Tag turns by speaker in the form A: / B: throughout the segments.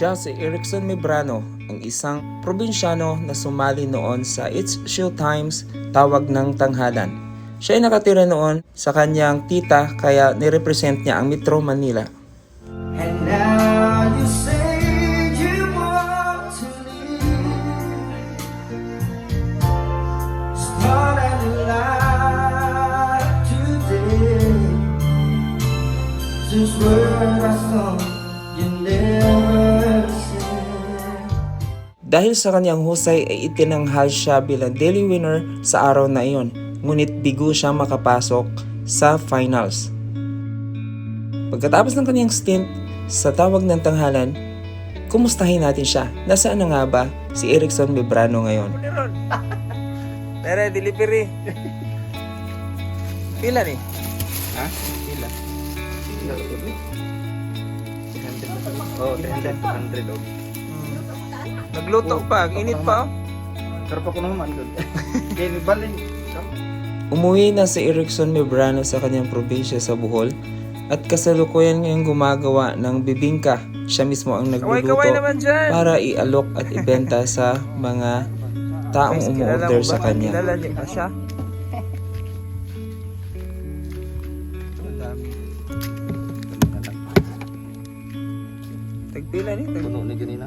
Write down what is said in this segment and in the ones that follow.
A: Siya si Erickson Mebrano, ang isang probinsyano na sumali noon sa It's Showtimes Tawag ng Tanghalan. Siya ay nakatira noon sa kanyang tita kaya nirepresent niya ang Metro Manila.
B: And now you say. Just word I thought you never.
A: Dahil sa kanyang husay ay itinanghal siya bilang daily winner sa araw na iyon, ngunit bigo siya makapasok sa finals. Pagkatapos ng kanyang stint sa tawag ng tanghalan, kumustahin natin siya. Nasaan na nga ba si Erickson Mebrano ngayon? Pero delivery. Pila ni? Ha? Pila.
C: Oh, 300, 200 oh.
A: Nagluto pa, ang init pa oh.
C: Sarap ako naman doon. Kaya Balin.
A: Umuwi na si Erickson Mebrano sa kanyang probinsya sa Bohol at kasalukuyan ngayong gumagawa ng bibingka. Siya mismo ang nagluluto para ialok at ibenta sa mga taong umuorder sa kanya.
D: Kilala niyo ba siya? Tagpila ni tag.
C: Puno ni ganina.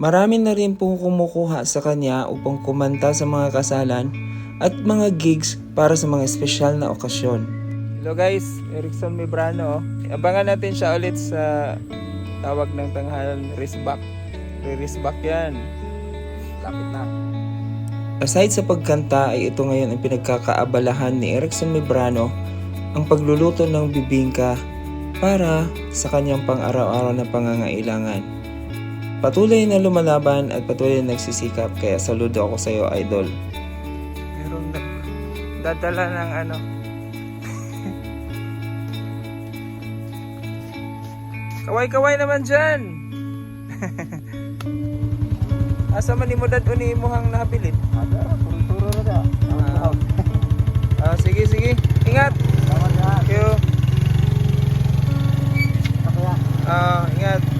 A: Marami na rin pong kumukuha sa kanya upang kumanta sa mga kasalan at mga gigs para sa mga espesyal na okasyon.
D: Hello guys, Erickson Mebrano. Abangan natin siya ulit sa tawag ng tanghalan Risbak. Risbak yan. Lapit na.
A: Aside sa pagkanta ay ito ngayon ang pinagkakaabalahan ni Erickson Mebrano ang pagluluto ng bibingka para sa kanyang pang-araw-araw na pangangailangan. Patuloy na lumalaban at patuloy na nagsisikap kaya saludo ako sa iyo, idol.
D: Meron na dadala ng ano. Kaway-kaway naman dyan! Asa man mo dad uni mo hang nabilin?
C: Ada, turo
E: na da. Ah.
D: ah, sige sige. Ingat.
E: Thank
D: you. Uh, ingat.